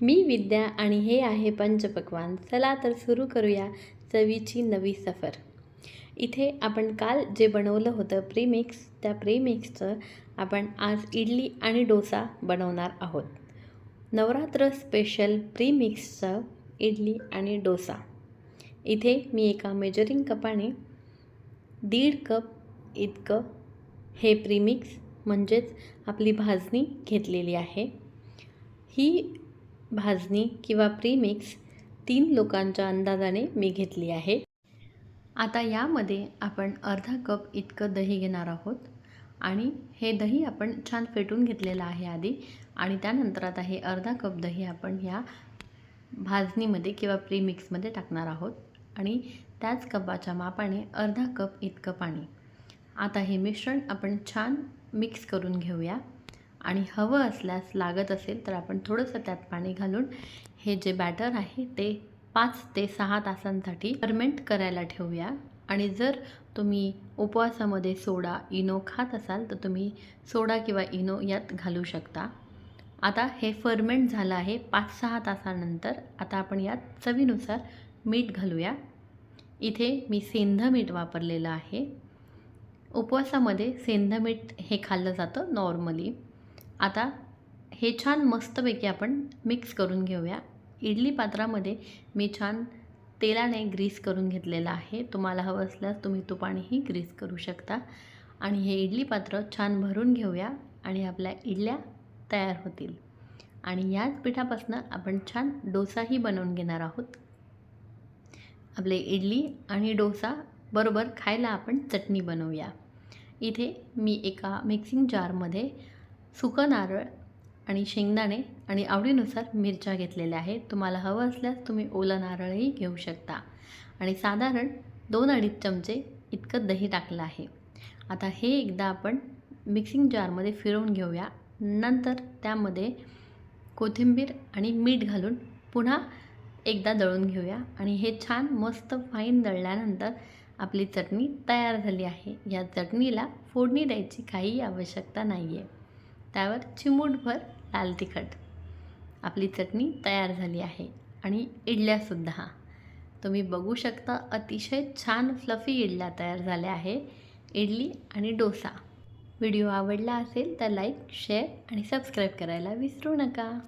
मी विद्या आणि हे आहे पंचपक्वान. चला तर सुरू करूया चवीची नवी सफर. इथे आपण काल जे बनवलं होतं प्रीमिक्स त्या प्रीमिक्सचं आपण आज इडली आणि डोसा बनवणार आहोत. नवरात्र स्पेशल प्रीमिक्सचं इडली आणि डोसा. इथे मी एका मेजरिंग कपाने दीड कप इतकं हे प्रीमिक्स म्हणजेच आपली भाजणी घेतलेली आहे. ही भाजणी किंवा प्रीमिक्स तीन लोकांच्या अंदाजाने मी घेतली आहे. आता यामध्ये आपण अर्धा कप इतकं दही घेणार आहोत. आणि हे दही आपण छान फेटून घेतलेलं आहे आधी. आणि त्यानंतर आता हे अर्धा कप दही आपण ह्या भाजणीमध्ये किंवा प्रीमिक्समध्ये टाकणार आहोत. आणि त्याच कपाच्या मापाने अर्धा कप इतकं पाणी. आता हे मिश्रण आपण छान मिक्स करून घेऊया. आणि हवं असल्यास लागत असेल तर आपण थोडंसं त्यात पाणी घालून हे जे बॅटर आहे ते पाच ते सहा तासांसाठी फर्मेंट करायला ठेवूया. आणि जर तुम्ही उपवासामध्ये सोडा इनो खात असाल तर तुम्ही सोडा किंवा इनो यात घालू शकता. आता हे फर्मेंट झालं आहे पाच सहा तासानंतर. आता आपण यात चवीनुसार मीठ घालूया. इथे मी सेंध मीठ वापरलेलं आहे. उपवासामध्ये सेंध मीठ हे खाल्लं जातं नॉर्मली. आता हे छान मस्तपैकी आपण मिक्स करून घेऊया. इडली पात्रामध्ये मी छान तेलाने ग्रीस करून घेतलेला आहे. तुम्हाला हवं असल्यास तुम्ही तुपानेही ग्रीस करू शकता. आणि हे इडली पात्र छान भरून घेऊया आणि आपल्या इडल्या तयार होतील. आणि याच पिठापासून आपण छान डोसाही बनवून घेणार आहोत. आपले इडली आणि डोसा बरोबर खायला आपण चटणी बनवूया. इथे मी एका मिक्सिंग जारमध्ये सुकं नारळ आणि शेंगदाणे आणि आवडीनुसार मिरच्या घेतलेल्या आहेत. तुम्हाला हवं असल्यास तुम्ही ओलं नारळही घेऊ शकता. आणि साधारण दोन अडीच चमचे इतकं दही टाकलं आहे. आता हे एकदा आपण मिक्सिंग जारमध्ये फिरवून घेऊया. नंतर त्यामध्ये कोथिंबीर आणि मीठ घालून पुन्हा एकदा दळून घेऊया. आणि हे छान मस्त फाईन दळल्यानंतर आपली चटणी तयार झाली आहे. या चटणीला फोडणी द्यायची काही आवश्यकता नाही आहे त्यावर चिमूटभर लाल तिखट. आपली चटणी तयार झाली आहे आणि इडल्यासुद्धा तुम्ही बघू शकता अतिशय छान फ्लफी इडल्या तयार झाल्या आहे. इडली आणि डोसा. व्हिडिओ आवडला असेल तर लाईक शेअर आणि सबस्क्राईब करायला विसरू नका.